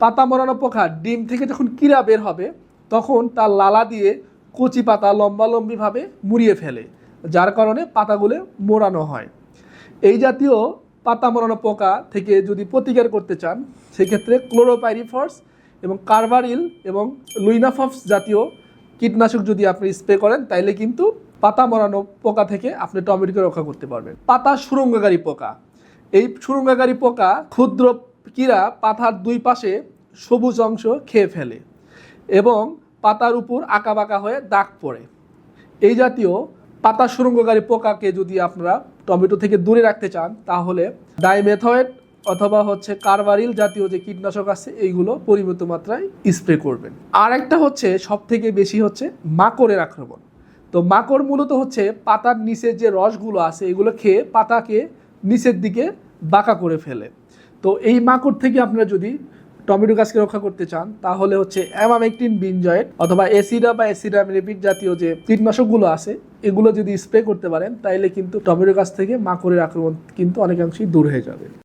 পাতা মরানো পোকা ডিম থেকে যখন কিরা বের হবে, তখন তার লালা দিয়ে কচি পাতা লম্বালম্বিভাবে মুড়িয়ে ফেলে, যার কারণে পাতাগুলো মোড়ানো হয়। এই জাতীয় পাতা মোড়ানো পোকা থেকে যদি প্রতিকার করতে চান, সেক্ষেত্রে ক্লোরোপাইরিফর্স এবং কার্ভারিল এবং লুইনাফক্স জাতীয় কীটনাশক যদি আপনি স্প্রে করেন, তাইলে কিন্তু পাতা মরানো পোকা থেকে আপনি টমেটোকে রক্ষা করতে পারবেন। পাতা সুরঙ্গকারী পোকা। এই সুরঙ্গকারী পোকা ক্ষুদ্র কীরা পাতার দুই পাশে সবুজ অংশ খেয়ে ফেলে এবং পাতার উপর আঁকা বাঁকা হয়ে দাগ পড়ে। এই জাতীয় পাতা সুরঙ্গকারী পোকাকে যদি আপনারা টমেটো থেকে দূরে রাখতে চান, তাহলে ডাইমেথয়েড অথবা হচ্ছে কারবারিল জাতীয় যে কীটনাশক আছে, এইগুলো পরিমিত মাত্রায় স্প্রে করবেন। আর একটা হচ্ছে সব থেকে বেশি হচ্ছে মাকড়ের আক্রমণ। তো মাকড় মূলত হচ্ছে পাতার নিচের যে রসগুলো আছে, এগুলো খেয়ে পাতাকে নিচের দিকে বাঁকা করে ফেলে। তো এই মাকড় থেকে আপনারা যদি টমেটো গাছকে রক্ষা করতে চান, তাহলে হচ্ছে অ্যামামেকটিন বিনজয়েট অথবা এসিডা বা এসিডাম রেপিড জাতীয় যে কীটনাশকগুলো আছে, এগুলো যদি স্প্রে করতে পারেন, তাইলে কিন্তু টমেটো গাছ থেকে মাকড়ের আক্রমণ কিন্তু অনেকাংশেই দূর হয়ে যাবে।